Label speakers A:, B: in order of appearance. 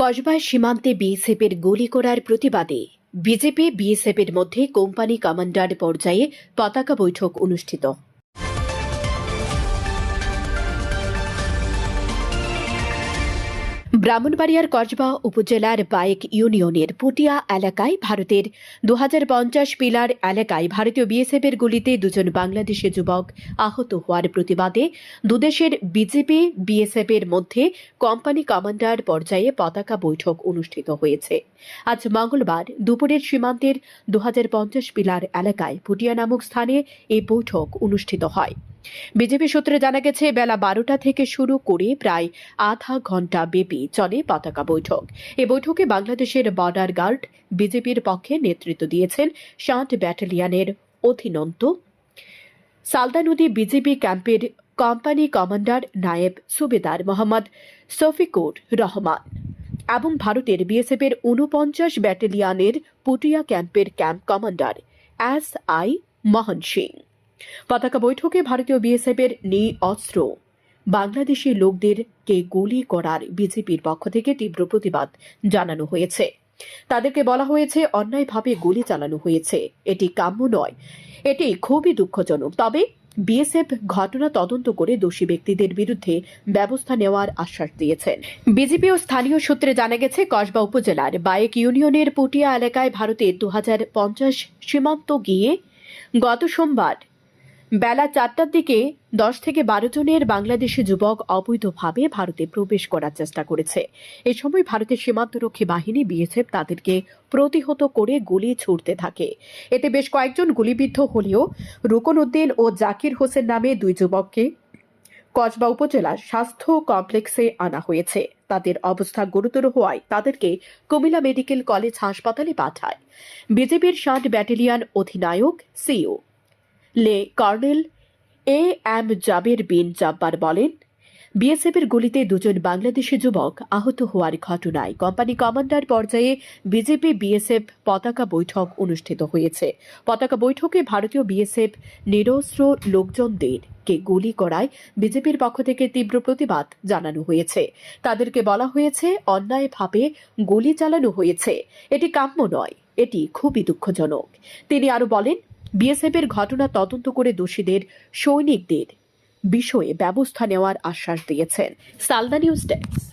A: কসবায় সীমান্তে বিএসএফের গুলি করার প্রতিবাদে বিজেপি, বিএসএফের মধ্যে কোম্পানি কমান্ডার পর্যায়ে পতাকা বৈঠক অনুষ্ঠিত। ব্রাহ্মণবাড়িয়ার কসবা উপজেলার বাইক ইউনিয়নের পুটিয়া এলাকায় ভারতের দু হাজার পঞ্চাশ পিলার এলাকায় ভারতীয় বিএসএফের গুলিতে দুজন বাংলাদেশি যুবক আহত হওয়ার প্রতিবাদে দুদেশের বিজেপি বিএসএফের মধ্যে কোম্পানি কমান্ডার পর্যায়ে পতাকা বৈঠক অনুষ্ঠিত হয়েছে। আজ মঙ্গলবার দুপুরের সীমান্তের দুহাজার পঞ্চাশ পিলার এলাকায় পুটিয়া নামক স্থানে এই বৈঠক অনুষ্ঠিত হয়। বিজেপি সূত্রে জানা গেছে, বেলা বারোটা থেকে শুরু করে প্রায় আধা ঘণ্টা ব্যাপী চলে পতাকা বৈঠক। এ বৈঠকে বাংলাদেশের বর্ডার গার্ড বিজেপির পক্ষে নেতৃত্ব দিয়েছেন ষাট ব্যাটালিয়নের অধীনন্ত। সালদা নদী বিজেপি ক্যাম্পের কোম্পানি কমান্ডার নায়েব সুবেদার মোহাম্মদ শফিকুর রহমান এবং ভারতের বিএসএফের ঊনপঞ্চাশ ব্যাটালিয়নের পুটিয়া ক্যাম্পের camp commander S I Mohan Singh. পতাকা বৈঠকে ভারতীয় বিএসএফের নেই অস্ত্র। বাংলাদেশি লোকদেরকে গুলি করার বিজেপির পক্ষ থেকে তীব্র প্রতিবাদ জানানো হয়েছে। তাদেরকে বলা হয়েছে, অন্যায়ভাবে গুলি চালানো হয়েছে। এটি কাম্য নয়। এটি খুবই দুঃখজনক। তবে বিএসএফ ঘটনা তদন্ত করে দোষী ব্যক্তিদের বিরুদ্ধে ব্যবস্থা নেওয়ার আশ্বাস দিয়েছেন বিজেপি ও স্থানীয় সূত্রে জানা গেছে, কসবা উপজেলার বায়েক ইউনিয়নের পুটিয়া এলাকায় ভারতের দু হাজার পঞ্চাশ সীমান্ত গিয়ে গত সোমবার বেলা চারটার দিকে দশ থেকে বারো জনের বাংলাদেশি যুবক অবৈধভাবে ভারতে প্রবেশ করার চেষ্টা করেছে। এ সময় ভারতের সীমান্তরক্ষী বাহিনী বিএসএফ তাদেরকে প্রতিহত করে গুলি ছুড়তে থাকে। এতে বেশ কয়েকজন গুলিবিদ্ধ হলেও রুকন উদ্দিন ও জাকির হোসেন নামে দুই যুবককে কসবা উপজেলার স্বাস্থ্য কমপ্লেক্সে আনা হয়েছে। তাদের অবস্থা গুরুতর হওয়ায় তাদেরকে কুমিল্লা মেডিকেল কলেজ হাসপাতালে পাঠায়। বিজেপির ষাট ব্যাটালিয়ন অধিনায়ক সিও। লে colonel A M Jaber bin Jabbar বলেন, বিএসএফের গুলিতে দুজন বাংলাদেশি যুবক আহত হওয়ার ঘটনায় কোম্পানি কমান্ডার পর্যায়ে বিজেপি বিএসএফ পতাকা বৈঠক অনুষ্ঠিত হয়েছে। পতাকা বৈঠকে ভারতীয় বিএসএফ নিরস্ত্র লোকজনদের কে গুলি করায় বিজেপির পক্ষ থেকে তীব্র প্রতিবাদ জানানো হয়েছে। তাদেরকে বলা হয়েছে, অন্যায়ভাবে গুলি চালানো হয়েছে। এটি কাম্য নয়, এটি খুবই দুঃখজনক। তিনি আরও বলেন বিএসএফ এর ঘটনা তদন্ত করে দোষীদের, সৈনিকদের বিষয়ে ব্যবস্থা নেওয়ার আশ্বাস দিয়েছেন। Salda news desk.